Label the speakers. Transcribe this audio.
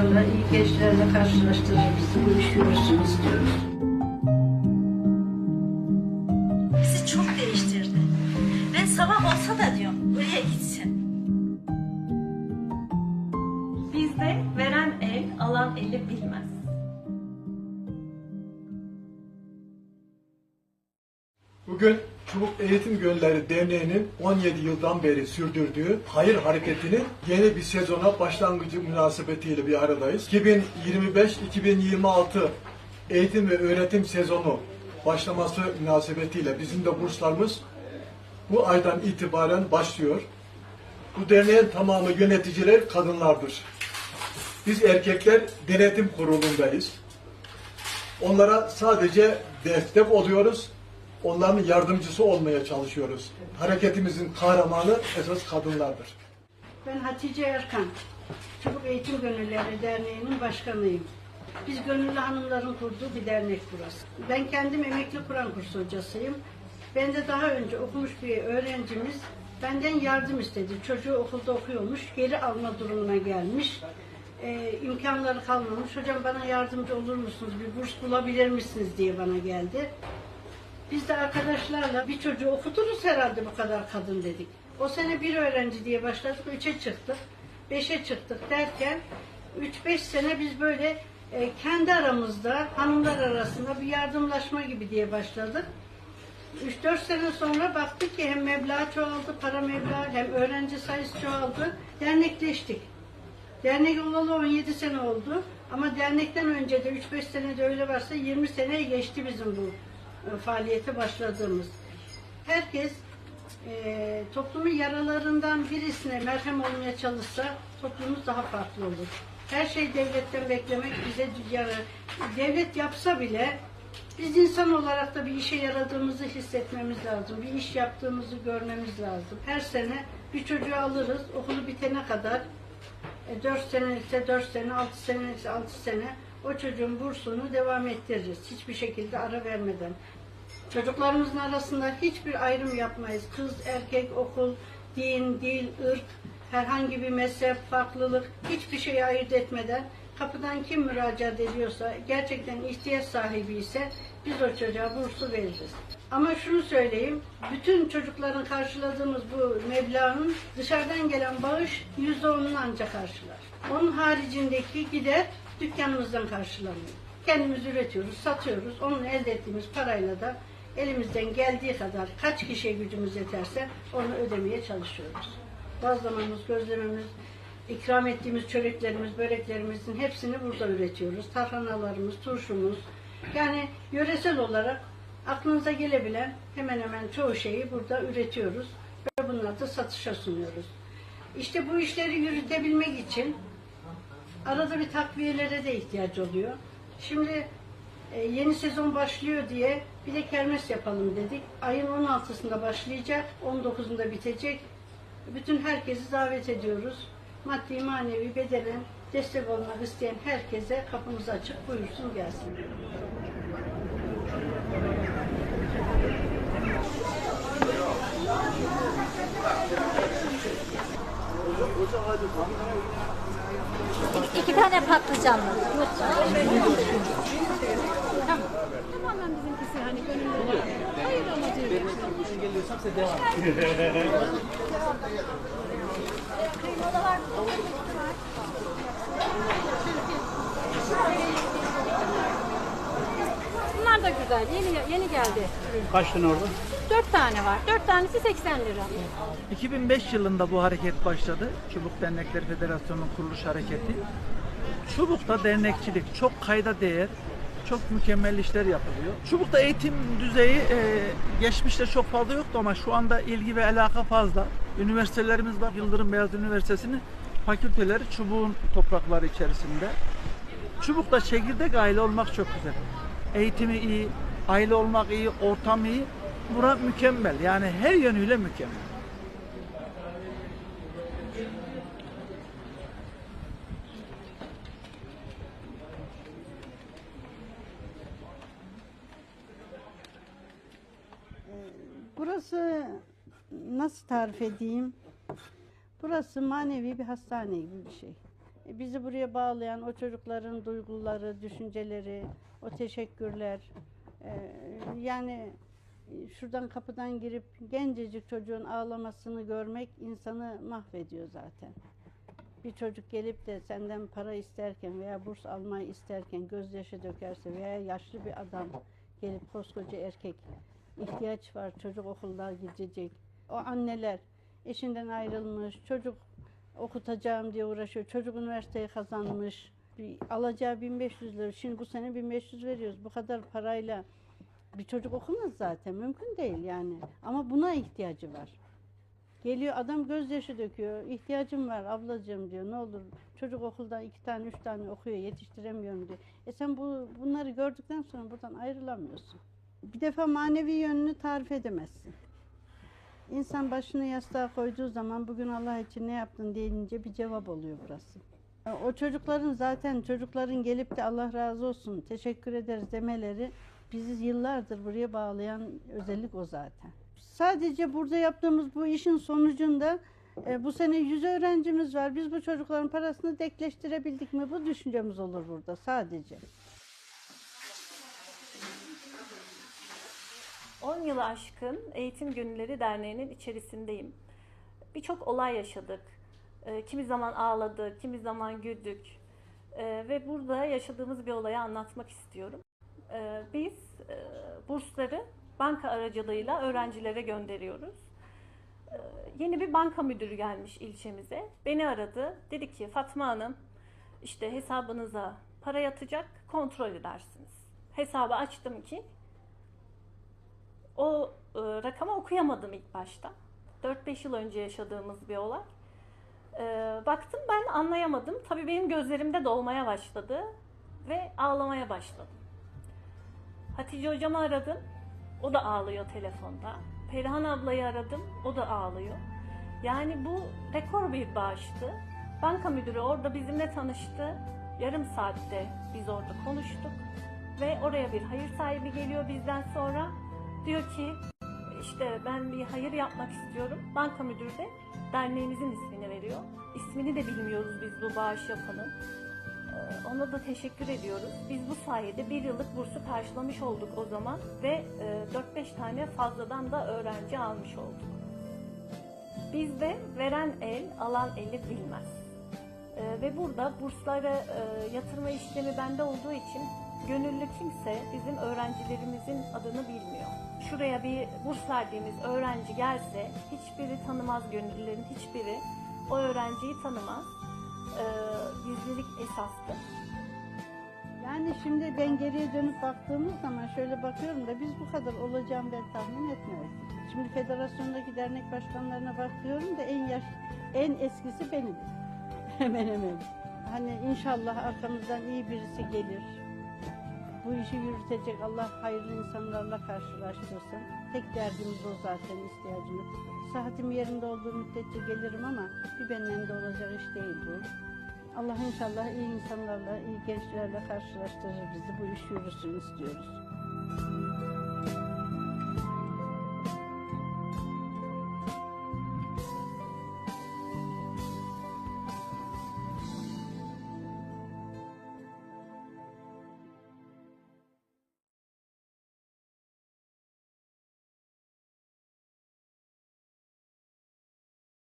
Speaker 1: İnsanlarla, iyi gençlerle karşılaştırır bizi. Yürüsün istiyoruz.
Speaker 2: bizi çok değiştirdi. Ben sabah olsa da diyorum buraya gitsin.
Speaker 3: Bizde veren el, alan eli bilmez.
Speaker 4: Bugün Çubuk Eğitim Gönülleri Derneği'nin 17 yıldan beri sürdürdüğü hayır hareketinin yeni bir sezona başlangıcı münasebetiyle bir aradayız. 2025-2026 eğitim ve öğretim sezonu başlaması münasebetiyle bizim de burslarımız bu aydan itibaren başlıyor. Bu derneğin tamamı yöneticiler kadınlardır. Biz erkekler denetim kurulundayız. Onlara sadece destek oluyoruz. Onların yardımcısı olmaya çalışıyoruz. Hareketimizin kahramanı esas kadınlardır.
Speaker 1: Ben Hatice Erkan, Çubuk Eğitim Gönülleri Derneği'nin başkanıyım. Biz gönüllü hanımların kurduğu bir dernek burası. Ben kendim emekli Kur'an kursu hocasıyım. Ben de daha önce okumuş bir öğrencimiz benden yardım istedi. Çocuğu okulda okuyormuş, geri alma durumuna gelmiş. Ee, imkanları kalmamış. Hocam bana yardımcı olur musunuz? Bir burs bulabilir misiniz diye bana geldi. Biz de arkadaşlarla bir çocuğu okuturuz herhalde bu kadar kadın dedik. O sene bir öğrenci diye başladık, üçe çıktık, beşe çıktık derken üç beş sene biz böyle e, kendi aramızda hanımlar arasında bir yardımlaşma gibi diye başladık. 3-4 sene sonra baktık ki hem meblağ çoğaldı, para meblağı hem öğrenci sayısı çoğaldı. Dernekleştik. Dernek olalı 17 sene oldu. Ama dernekten önce de 3-5 sene de öyle varsa 20 seneye geçti bizim bu faaliyete başladığımız. Herkes e, toplumun yaralarından birisine merhem olmaya çalışsa toplumumuz daha farklı olur. Her şey devletten beklemek bize yarar. Devlet yapsa bile biz insan olarak da bir işe yaradığımızı hissetmemiz lazım. Bir iş yaptığımızı görmemiz lazım. Her sene bir çocuğu alırız okulu bitene kadar e, 4 sene ise 4 sene, 6 sene ise 6 sene o çocuğun bursunu devam ettiririz. Hiçbir şekilde ara vermeden. Çocuklarımızın arasında hiçbir ayrım yapmayız. Kız, erkek, okul, din, dil, ırk, herhangi bir mezhep, farklılık hiçbir şeyi ayırt etmeden kapıdan kim müracaat ediyorsa, gerçekten ihtiyaç sahibi ise biz o çocuğa bursu veririz. Ama şunu söyleyeyim, bütün çocukların karşıladığımız bu meblağın dışarıdan gelen bağış yüzde onunu ancak karşılar. Onun haricindeki gider dükkanımızdan karşılanıyor. Kendimiz üretiyoruz, satıyoruz. Onun elde ettiğimiz parayla da elimizden geldiği kadar kaç kişiye gücümüz yeterse onu ödemeye çalışıyoruz. Bazlamamız, gözlememiz, ikram ettiğimiz çöreklerimiz, böreklerimizin hepsini burada üretiyoruz. Tarhanalarımız, turşumuz. Yani yöresel olarak aklınıza gelebilen hemen hemen çoğu şeyi burada üretiyoruz. Ve bunları da satışa sunuyoruz. İşte bu işleri yürütebilmek için arada bir takviyelere de ihtiyaç oluyor. Şimdi e, yeni sezon başlıyor diye bir de kermes yapalım dedik. Ayın 16'sında başlayacak, 19'unda bitecek. Bütün herkesi davet ediyoruz. Maddi manevi bedenen destek olmak isteyen herkese kapımız açık buyursun gelsin.
Speaker 2: İki tane patlıcanlı.
Speaker 5: Tamamen bizimkisi hani gönüllü. Hayır amacıyla. Bunlar da güzel. Yeni yeni geldi.
Speaker 6: Kaç tane orada?
Speaker 5: Dört tane var. Dört tanesi 80 lira.
Speaker 6: 2005 yılında bu hareket başladı. Çubuk Dernekleri Federasyonu'nun kuruluş hareketi. Çubuk'ta dernekçilik çok kayda değer, çok mükemmel işler yapılıyor. Çubuk'ta eğitim düzeyi e, geçmişte çok fazla yoktu ama şu anda ilgi ve alaka fazla. Üniversitelerimiz var. Yıldırım Beyazıt Üniversitesi'nin fakülteleri Çubuk'un toprakları içerisinde. Çubuk'ta çekirdek aile olmak çok güzel. Eğitimi iyi, aile olmak iyi, ortam iyi. Bura mükemmel. Yani her yönüyle mükemmel.
Speaker 1: Burası nasıl tarif edeyim? Burası manevi bir hastane gibi bir şey. E, Bizi buraya bağlayan o çocukların duyguları, düşünceleri, o teşekkürler. e, yani şuradan kapıdan girip gencecik çocuğun ağlamasını görmek insanı mahvediyor zaten. Bir çocuk gelip de senden para isterken veya burs almayı isterken gözyaşı dökerse veya yaşlı bir adam gelip koskoca erkek ihtiyaç var çocuk okulda gidecek. O anneler eşinden ayrılmış, çocuk okutacağım diye uğraşıyor. Çocuk üniversiteyi kazanmış. Alacağı 1500 lira. Şimdi bu sene 1500 veriyoruz. Bu kadar parayla bir çocuk okumaz zaten. Mümkün değil yani. Ama buna ihtiyacı var. Geliyor adam gözyaşı döküyor. İhtiyacım var ablacığım diyor. Ne olur çocuk okulda iki tane üç tane okuyor yetiştiremiyorum diyor. E sen bu bunları gördükten sonra buradan ayrılamıyorsun. Bir defa manevi yönünü tarif edemezsin. İnsan başını yastığa koyduğu zaman bugün Allah için ne yaptın deyince bir cevap oluyor burası. O çocukların zaten çocukların gelip de Allah razı olsun teşekkür ederiz demeleri bizi yıllardır buraya bağlayan özellik o zaten. Sadece burada yaptığımız bu işin sonucunda e, bu sene 100 öğrencimiz var. Biz bu çocukların parasını dekleştirebildik mi? Bu düşüncemiz olur burada sadece.
Speaker 3: 10 yılı aşkın Eğitim Gönülleri Derneği'nin içerisindeyim. Birçok olay yaşadık. Ee, Kimi zaman ağladık, kimi zaman güldük. Ee, Ve burada yaşadığımız bir olayı anlatmak istiyorum. Ee, Biz e, bursları banka aracılığıyla öğrencilere gönderiyoruz. Ee, Yeni bir banka müdürü gelmiş ilçemize. Beni aradı. Dedi ki Fatma Hanım işte hesabınıza para yatacak kontrol edersiniz. Hesabı açtım ki o e, rakamı okuyamadım ilk başta. 4-5 yıl önce yaşadığımız bir olay. E, baktım ben anlayamadım. Tabii benim gözlerimde dolmaya başladı ve ağlamaya başladım. Hatice hocamı aradım. O da ağlıyor telefonda. Perihan ablayı aradım. O da ağlıyor. Yani bu rekor bir bağıştı. Banka müdürü orada bizimle tanıştı. Yarım saatte biz orada konuştuk. Ve oraya bir hayır sahibi geliyor bizden sonra. Diyor ki işte ben bir hayır yapmak istiyorum. Banka müdürü de derneğimizin ismini veriyor. İsmini de bilmiyoruz biz bu bağış yapanın. Ee, Ona da teşekkür ediyoruz. Biz bu sayede bir yıllık bursu karşılamış olduk o zaman ve e, 4-5 tane fazladan da öğrenci almış olduk. Bizde veren el, alan eli bilmez. Ee, ve burada burslara e, yatırma işlemi bende olduğu için gönüllü kimse bizim öğrencilerimizin adını bilmiyor. Şuraya bir burs verdiğimiz öğrenci gelse hiçbiri tanımaz gönüllülerin hiçbiri o öğrenciyi tanımaz. Ee, gizlilik esastır.
Speaker 1: Yani şimdi ben geriye dönüp baktığımız zaman şöyle bakıyorum da biz bu kadar olacağım ben tahmin etmezdim. Şimdi federasyondaki dernek başkanlarına bakıyorum da en yaş, en eskisi benim. hemen hemen. Hani inşallah arkamızdan iyi birisi gelir. Bu işi yürütecek Allah hayırlı insanlarla karşılaştırsın. Tek derdimiz o zaten ihtiyacımız. Saatim yerinde olduğu müddetçe gelirim ama bir benden de olacak iş değil bu. Allah inşallah iyi insanlarla, iyi gençlerle karşılaştırır bizi. Bu iş yürüsün istiyoruz.